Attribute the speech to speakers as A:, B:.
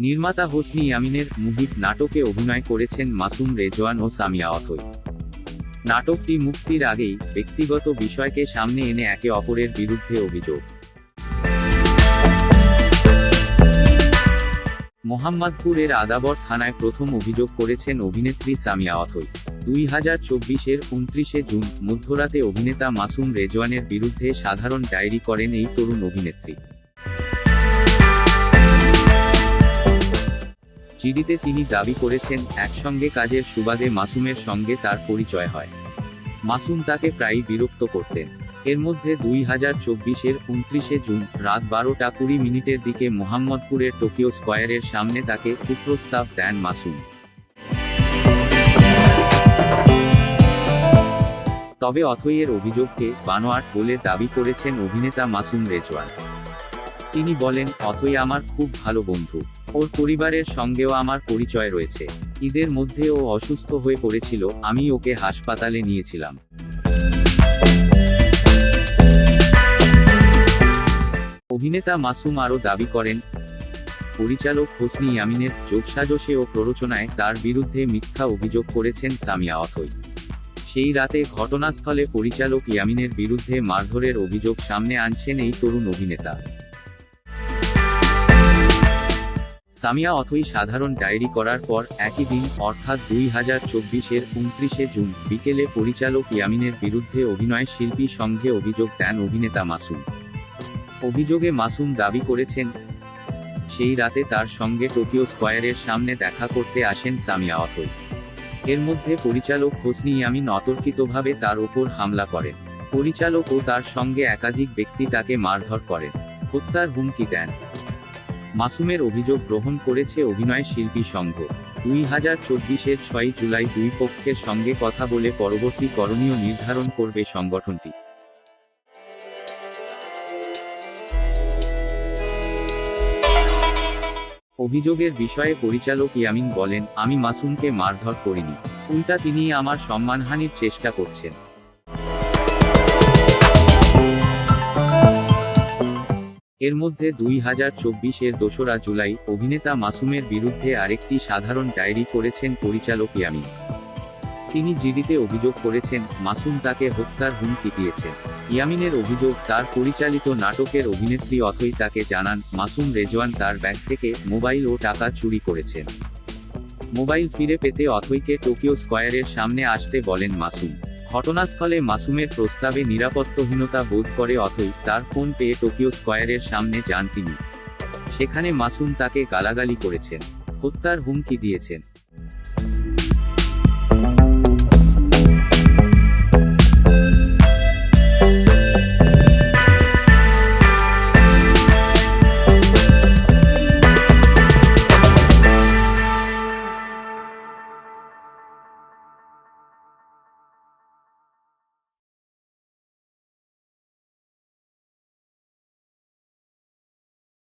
A: নির্মাতা হোসনি ইয়ামিনের মুহিত নাটকে অভিনয় করেছেন মাসুম রেজওয়ান ও সামিয়া অথই। নাটকটি মুক্তির আগেই ব্যক্তিগত বিষয়কে সামনে এনে একে অপরের বিরুদ্ধে অভিযোগ। মোহাম্মদপুরের আদাবর থানায় প্রথম অভিযোগ করেছেন অভিনেত্রী সামিয়া অথই। দুই হাজার চব্বিশের উনত্রিশে জুন মধ্যরাতে অভিনেতা মাসুম রেজওয়ানের বিরুদ্ধে সাধারণ ডায়েরি করেন এই তরুণ অভিনেত্রী। চিঠিতে তিনি দাবি করেছেন, একসঙ্গে কাজের সুবাদে মাসুমের সঙ্গে তার পরিচয় হয়। মাসুম তাকে প্রায়ই বিরক্ত করতেন। এর মধ্যে দুই হাজার চব্বিশের উনত্রিশে জুন, রাত বারোটা কুড়ি মিনিটের দিকে মোহাম্মদপুরের টোকিও স্কয়ারের সামনে তাকে কুপ্রস্তাব দেন মাসুম। তবে অথইয়ের অভিযোগকে বানোয়াট বলে দাবি করেছেন অভিনেতা মাসুম রেজওয়ান। তিনি বলেন অথই আমার খুব ভালো বন্ধু। ওর পরিবারের সঙ্গেও আমার পরিচয় রয়েছে। ঈদের মধ্যে ও অসুস্থ হয়ে পড়েছিল, আমি ওকে হাসপাতালে নিয়েছিলাম। অভিনেতা মাসুম আরও দাবি করেন, পরিচালক হোসনি ইয়ামিনের যোগসাজশে ও প্ররোচনায় তার বিরুদ্ধে মিথ্যা অভিযোগ করেছেন সামিয়া অথই সেই রাতে ঘটনাস্থলে পরিচালক ইয়ামিনের বিরুদ্ধে মারধরের অভিযোগ সামনে আনছেন এই তরুণ অভিনেতা। সামিয়া অথই সাধারণ ডায়েরি করার পর একই দিন, অর্থাৎ দুই হাজার চব্বিশের উনত্রিশে জুন, বিকেলে পরিচালক ইয়ামিনের বিরুদ্ধে অভিনয় শিল্পী সংঘে অভিযোগ দেন অভিনেতা মাসুম। অভিযোগে মাসুম দাবি করেছেন, সেই রাতে তার সঙ্গে টোকিও স্কয়ারের সামনে দেখা করতে আসেন সামিয়া অথই। এর মধ্যে পরিচালক হোসনি ইয়ামিন অতর্কিতভাবে তার ওপর হামলা করেন। পরিচালক ও তার সঙ্গে একাধিক ব্যক্তি তাকে মারধর করেন। হত্যার হুমকি দেন। মাসুমের অভিযোগ গ্রহণ করেছে অভিনয় শিল্পী সংঘ। দুই হাজার চব্বিশের ছয় জুলাই দুই পক্ষের সঙ্গে কথা বলে পরবর্তী করণীয় নির্ধারণ করবে সংগঠনটি। অভিযোগের বিষয়ে পরিচালক ইয়ামিন বলেন, আমি মাসুমকে মারধর করিনি। উল্টা তিনি আমার সম্মানহানির চেষ্টা করছেন। এর মধ্যে দুই হাজার চব্বিশের দোসরা জুলাই অভিনেতা মাসুমের বিরুদ্ধে আরেকটি সাধারণ ডায়েরি করেছেন পরিচালক ইয়ামিন। তিনি জিডিতে অভিযোগ করেছেন, মাসুম তাকে হত্যার হুমকি দিয়েছেন ইয়ামিনের অভিযোগ, তার পরিচালিত নাটকের অভিনেত্রী অথই তাকে জানান, মাসুম রেজওয়ান তার ব্যাগ থেকে মোবাইল ও টাকা চুরি করেছেন। মোবাইল ফিরে পেতে অথইকে টোকিও স্কয়ারের সামনে আসতে বলেন মাসুম। ঘটনাস্থলে মাসুমের প্রস্তাবে নিরাপত্তাহীনতা বোধ করে অথই তার ফোন পেয়ে টোকিও স্কোয়ারের সামনে যান তিনি। সেখানে মাসুম তাকে গালাগালি করেছেন। হত্যার হুমকি দিয়েছেন।